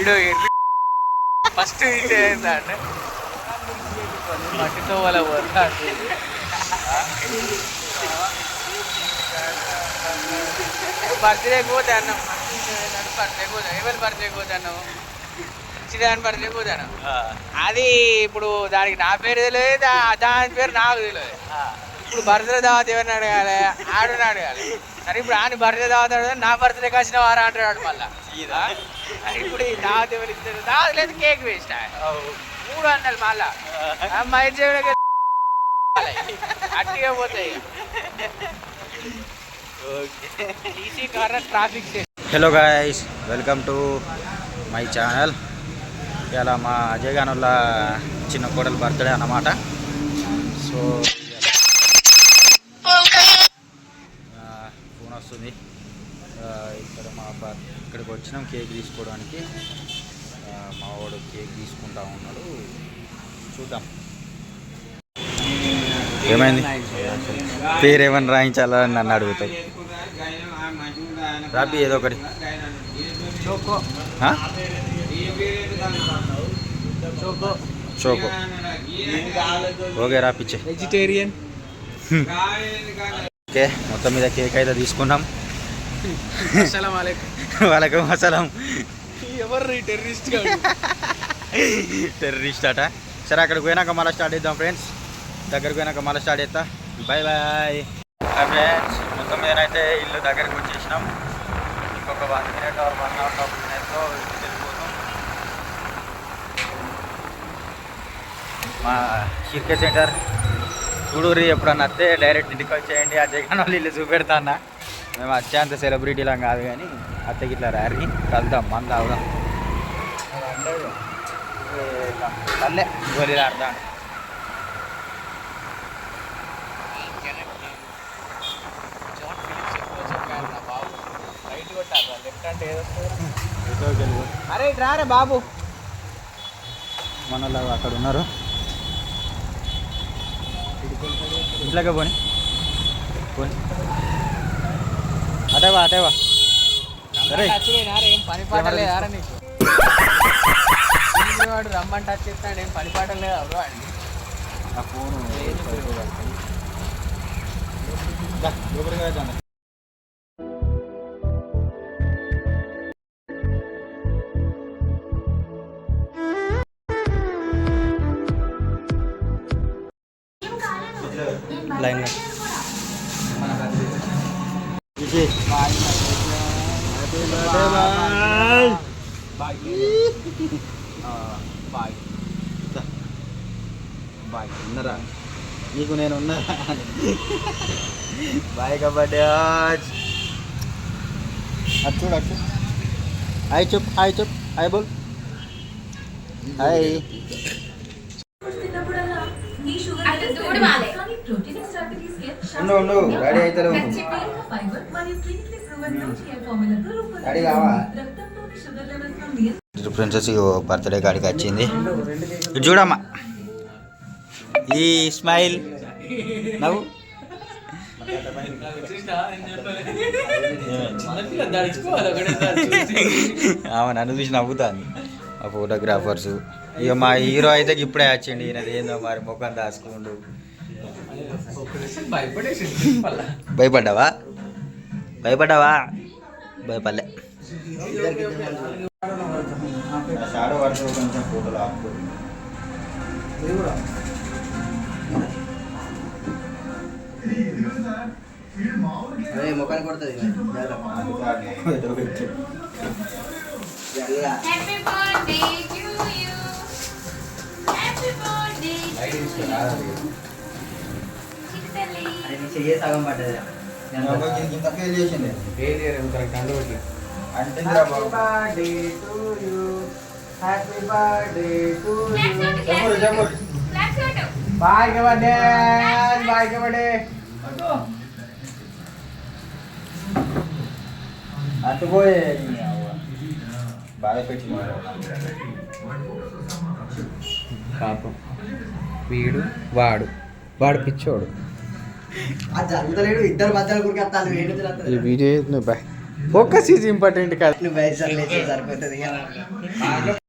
ఈడో ఎర్రి ఫస్ట్ ఏంటంటే మట్టితో వాళ్ళ వద్ద బర్త్డే పోతే అన్నం బర్త్డే పోతా ఎవరి బర్త్డే పోతాను చిదాని బర్త్డే పోతాను అది ఇప్పుడు దానికి నా పేరు తెలియదు? దాని పేరు నాకు తెలియదు. ఇప్పుడు బర్త్డే దావత్ ఎవరిని అడగాలి? ఆడుని అడగాలి. సరే ఇప్పుడు ఆయన బర్త్డే దావత్ అడగాలి నా బర్త్డే కాసిన వారా అంటాడు మళ్ళా. ఇప్పుడు ఈ దావత్ ఎవరు ఇస్తారు? దావత్ లేదు కేక్ వేస్ట్ మూడు అన్నాడు మళ్ళా. అమ్మాయి చెవిలోకి అట్టిగా పోతాయి. EC car traffic hello guys welcome to my channel ఇలా మా అజయ్ గానుల చిన్న కోడలు బర్త్డే అన్నమాట. సో ఫోన్ వస్తుంది ఆ, ఇక్కడ మా ఇక్కడికి వచ్చినాం కేక్ తీసుకోవడానికి. ఆ, మా వాడు కేక్ తీసుకుంటా ఉన్నాడు. చూద్దాం. ఏమైంది? పేరు ఏమని రాయించాలని నన్ను అడుగుతాయి రాపి ఏదో ఒకటి. చోకో. ఆ? చోకో. చోకో. ఓకే రాపిచ్చే వెజిటేరియన్ ఓకే మొత్తం మీద కేక్ అయితే తీసుకున్నాం. వాళ్ళకి మసలం ఎవరు టెర్రరిస్ట్ టెర్రరిస్ట్ అట. సరే అక్కడికి పోయినాక మళ్ళీ స్టార్ట్ చేద్దాం ఫ్రెండ్స్. దగ్గరికి పోయినాక మళ్ళీ స్టార్ట్ చేస్తా. బాయ్. Bye friends. మొత్తం మీద అయితే ఇల్లు దగ్గరికి వచ్చేసినాం. ఇంకొక one minute or one hour half మినిట్తో వెళ్ళిపోతాం. మా షిర్కే సెంటర్. చూడూరి ఎప్పుడన్నా వస్తే డైరెక్ట్ ఇంటికి వచ్చేయండి. ఆ జగన్ వాళ్ళు ఇల్లు చూపెడతా అన్న. మేము అత్యంత సెలబ్రిటీలం కాదు కానీ అత్తకి ఇట్లా ర్యారీ కలుద్దాం మన తాగుదాం. తల్లే గోళీలు ఆడదాం. అరే రారే బాబు. మన అక్కడ ఉన్నారు. ఇంట్లోకే పోని. పోని. అటేవా అటేవా? సరే వాడు రమ్మని టచ్ చేస్తాడు ఏం పని పాట లేదా వాడికి? ఆ ఫోను లోపలికి వెళ్దాం లైన్ బాయ్ బాయ్ ఉన్నారా నీకు నేను ఉన్నారా బాయ్ కబడ్డీ అటు చూడు అటు హాయ్ చెప్ హాయ్ చెప్ హాయ్ బోల్ హాయ్ అంటే దూడ వాలే. ఉండు ఉండు రెడీ అయితే రెడీ కావా ప్రిన్సెస్ బర్త్డే కాడికి వచ్చింది. చూడమ్మా. ఈ స్మైల్. నవ్వు. ఆమె నన్ను చూసి నవ్వుతాను ఆ ఫోటోగ్రాఫర్స్ ఇక మా హీరో అయితే ఇప్పుడే వచ్చిండు. ఈయనది ఏందో మరి ముఖం దాచుకుండు. భయపడ్డావా? భయపడ్డావా? భయపడలే. ముఖానికి పడుతుంది happy birthday to you happy birthday చిట్టలి చెయ్యే సగం పడ్డది ఇంత ఫెయిల్ చేసింది కరెక్ట్ అంటే బాయ్ బాయ్ పాపం. వీడు వాడు. వాడు పిచ్చోడు. అది జరుగుతలేడు ఇద్దరు ఏంటి ఈ వీడియో ఫోకస్ ఈజ్ ఇంపార్టెంట్ కాదు. సరిపోతుంది